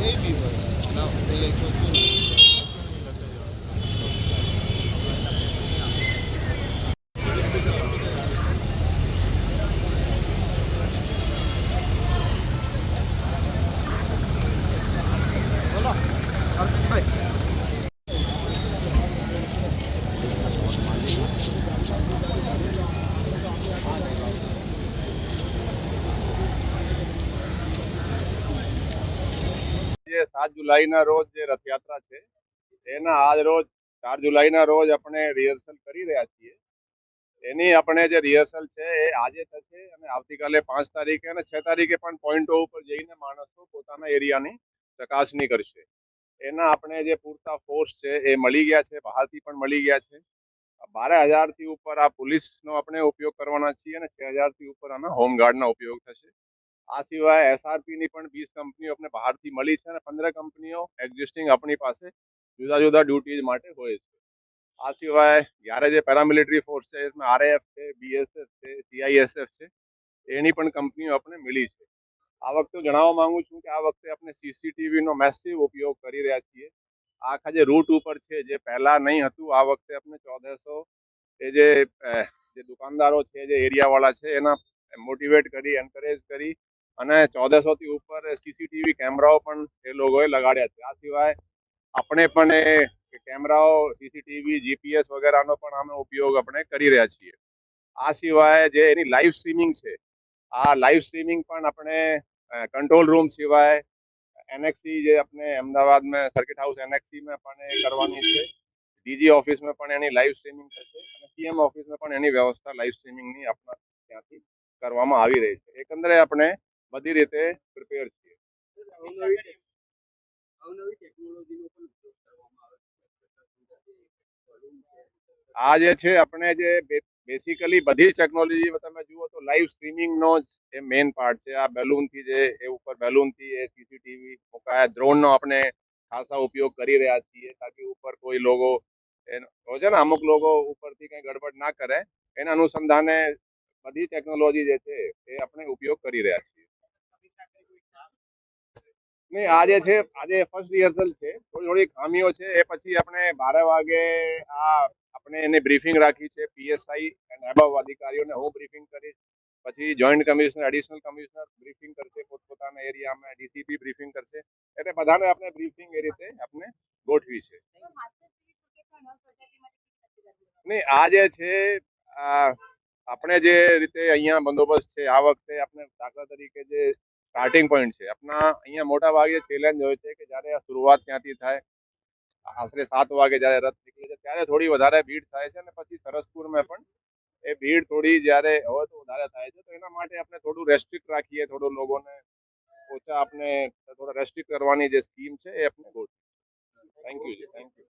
Maybe, but no, they ain't going to do it. સાત જુલાઈના રોજ જે રથયાત્રા છે, એના આજ રોજ ચાર જુલાઈના રોજ આપણે રિહર્સલ કરી રહ્યા છીએ. એની આપણે જે રિહર્સલ છે એ આજે થશે અને આવતીકાલે પાંચ તારીખે અને છ તારીખે પણ પોઈન્ટો ઉપર જઈને માણસો પોતાના એરિયાની ચકાસણી કરશે. એના આપણે જે પૂરતા ફોર્સ છે એ મળી ગયા છે, બહારથી પણ મળી ગયા છે. બાર હજારથી ઉપર આ પોલીસનો આપણે ઉપયોગ કરવાના છીએ અને છ હજારથી ઉપર આના હોમગાર્ડનો ઉપયોગ થશે. આ સિવાય એસઆરપીની પણ વીસ કંપનીઓ આપણે બહારથી મળી છે અને પંદર કંપનીઓ એક્ઝિસ્ટિંગ આપણી પાસે જુદા જુદા ડ્યુટીઝ માટે હોય છે. આ સિવાય જ્યારે જે પેરામિલિટરી ફોર્સ છે, એમાં આરએએફ છે બીએસએફ છે સીઆઈએસએફ છે, એની પણ કંપનીઓ આપણે મળી છે. આ વખતે જણાવવા માંગુ છું કે આ વખતે આપણે સીસીટીવીનો મેસિવ ઉપયોગ કરી રહ્યા છીએ. આખા જે રૂટ ઉપર છે, જે પહેલાં નહીં હતું, આ વખતે આપણે ચૌદસો એ જે દુકાનદારો છે, જે એરિયાવાળા છે, એના મોટિવેટ કરી એન્કરેજ કરી અને ચૌદસો થી ઉપર સીસીટીવી કેમેરાઓ પણ એ લોકોએ લગાડ્યા છે. આ સિવાય આપણે પણ એ કેમેરાઓ સીસીટીવી જીપીએસ વગેરેનો પણ અમે ઉપયોગ આપણે કરી રહ્યા છીએ. આ સિવાય જે એની લાઈવ સ્ટ્રીમિંગ છે, આ લાઈવ સ્ટ્રીમિંગ પણ આપણે કંટ્રોલ રૂમ સિવાય એનએક્સી જે આપણે અમદાવાદમાં સર્કિટ હાઉસ એનએક્સીમાં પણ એ કરવાની છે. ડીજી ઓફિસમાં પણ એની લાઈવ સ્ટ્રીમિંગ થશે અને સીએમ ઓફિસમાં પણ એની વ્યવસ્થા લાઈવ સ્ટ્રીમિંગની આપણા ત્યાંથી કરવામાં આવી રહી છે. એકંદરે આપણે બધી રીતે પ્રિપેર છીએ. આ જે છે આપણે જે બેસિકલી બધી ટેકનોલોજી તમે જુઓ તો લાઈવ સ્ટ્રીમિંગ નો જ એ મેઇન પાર્ટ છે. આ બેલૂનથી જે એ ઉપર બેલૂનથી એ સીસીટીવી મુકાયા ડ્રોન નો આપણે ખાસા ઉપયોગ કરી રહ્યા છીએ તાકી ઉપર કોઈ લોકો એનો છે ને અમુક લોકો ઉપરથી કઈ ગડબડ ના કરે. એના અનુસંધાને બધી ટેકનોલોજી જે છે એ આપણે ઉપયોગ કરી રહ્યા છીએ. નહીં, આજે છે, આજે ફર્સ્ટ રિહર્સલ છે. થોડી થોડી ખામીઓ છે. એ પછી આપણે બાર વાગે આ આપણે એને બ્રીફિંગ રાખી છે પીએસઆઈ અને એબવ અધિકારીઓને. હું બ્રીફિંગ કરીશ. પછી joint commissioner additional commissioner briefing કરશે. પોતપોતાના એરિયામાં ડીસીપી બ્રીફિંગ કરશે. એટલે બધાને આપણે બ્રીફિંગ એ રીતે આપણે ગોઠવી છે. નહીં આ જે છે આપણે જે રીતે અહીંયા બંદોબસ્ત છે, આ વખતે આપણે દાખલા તરીકે જે સ્ટાર્ટિંગ પોઈન્ટ છે. આપણા અહીંયા મોટા ભાગે ચેલેન્જ હોય છે કે જ્યારે આ શરૂઆત ત્યાંથી થાય, આશરે સાત વાગે જ્યારે રથ નીકળે છે, ત્યારે થોડી વધારે ભીડ થાય છે અને પછી સરસપુરમાં પણ એ ભીડ થોડી જ્યારે હોય તો વધારે થાય છે. તો એના માટે આપણે થોડું રેસ્ટ્રિક્ટ રાખીએ, થોડું લોકોને ઓછા આપણે થોડા રેસ્ટ્રિક્ટ કરવાની જે સ્કીમ છે એ આપણે ગોઠવી થેન્ક યુ થેન્ક યુ